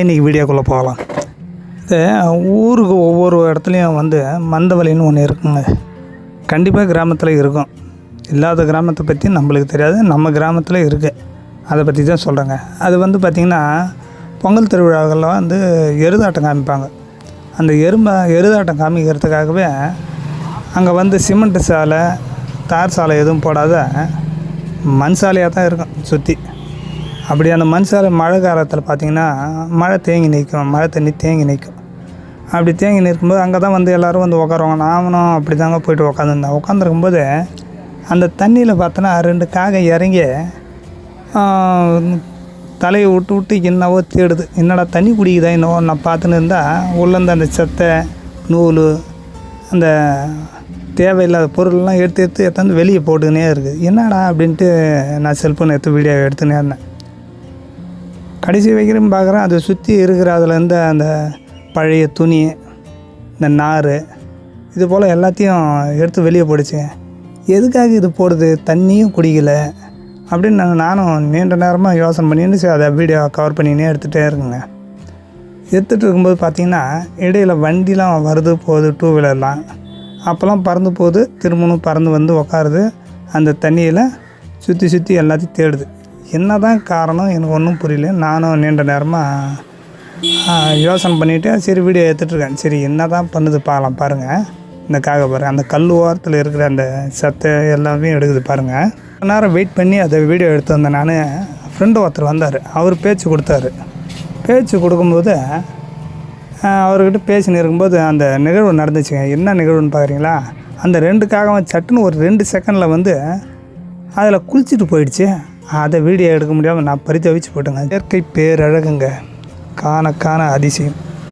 இன்றைக்கி வீடியோக்குள்ளே போகலாம். இது ஊருக்கு ஒவ்வொரு இடத்துலையும் வந்து மந்தவலின்னு ஒன்று இருக்குங்க. கண்டிப்பாக கிராமத்தில் இருக்கும். இல்லாத கிராமத்தை பற்றி நம்மளுக்கு தெரியாது. நம்ம கிராமத்தில் இருக்குது அதை பற்றி தான் சொல்கிறேங்க அது வந்து பார்த்திங்கன்னா பொங்கல் திருவிழாக்களில் வந்து எருதாட்டம் காமிப்பாங்க. அந்த எரும எருதாட்டம் காமிக்கிறதுக்காகவே அங்கே வந்து சிமெண்ட்டு சாலை தார் சாலை எதுவும் போடாத மண் சாலையாக தான் இருக்கும் சுற்றி அப்படி அந்த மண் சாலை மழை காலத்தில் பார்த்திங்கன்னா மழை தேங்கி நிற்கும் மழை தண்ணி தேங்கி நிற்கும் அப்படி தேங்கி நிற்கும்போது அங்கே தான் வந்து எல்லோரும் வந்து உட்காருவாங்க நாமளும் அப்படி தாங்க போயிட்டு உட்காந்துருந்தேன் உட்காந்துருக்கும்போது அந்த தண்ணியில் பார்த்தோன்னா ரெண்டு காகம் இறங்கி தலையை விட்டு விட்டு என்னவோ தேடுது. என்னடா தண்ணி குடிக்குதா என்னவோ நான் பார்த்துன்னு இருந்தால் உள்ளேருந்து அந்த செத்தை நூல் அந்த தேவையில்லாத பொருள்லாம் எடுத்து எடுத்து எடுத்தாந்து வெளியே போட்டுக்கினே இருக்குது என்னடா அப்படின்ட்டு நான் செல்ஃபோன் எடுத்து வீடியோ எடுத்துனே இருந்தேன். கடைசி வைக்கிறோம் பார்க்குறேன். அதை சுற்றி இருக்கிற அதுலேருந்து அந்த பழைய துணி இந்த நார் இது போல் எல்லாத்தையும் எடுத்து வெளியே போடுச்சேன் எதுக்காக இது போடுது? தண்ணியும் குடிக்கல அப்படின்னு நான் நானும் நீண்ட நேரமாக யோசனை பண்ணிட்டு சரி அதை வீடியோ கவர் பண்ணினே எடுத்துகிட்டே இருக்குங்க. எடுத்துகிட்டு இருக்கும்போது பார்த்தீங்கன்னா இடையில் வண்டிலாம் வருது போகுது டூ வீலர்லாம் அப்போல்லாம் பறந்து போகுது திரும்பவும் பறந்து வந்து உக்காருது. அந்த தண்ணியில் சுற்றி சுற்றி எல்லாத்தையும் தேடுது. என்ன தான் காரணம் எனக்கு ஒன்றும் புரியல. நானும் நீண்ட நேரமாக யோசனை பண்ணிவிட்டு சரி வீடியோ எடுத்துகிட்ருக்கேன் சரி என்ன தான் பண்ணுது பார்க்கலாம் பாருங்கள் இந்த காக பாருங்க. அந்த கல் ஓரத்தில் இருக்கிற அந்த சத்தை எல்லாமே எடுக்குது பாருங்கள் கொஞ்ச நேரம் வெயிட் பண்ணி அதை வீடியோ எடுத்து வந்தேன். நான் ஃப்ரெண்டு ஒருத்தர் வந்தார். அவர் பேச்சு கொடுத்தாரு. பேச்சு கொடுக்கும்போது அவர்கிட்ட பேசின்னு இருக்கும்போது அந்த நிகழ்வு நடந்துச்சுங்க. என்ன நிகழ்வுன்னு பார்க்குறீங்களா அந்த ரெண்டு காகம் சட்டுன்னு ஒரு ரெண்டு செகண்டில் வந்து அதில் குளிச்சுட்டு போயிடுச்சு. அதை வீடியோ எடுக்க முடியாமல் நான் பரிதவிச்சு போட்டேங்க. இயற்கை பேரழகுங்க. காண காண அதிசயம்.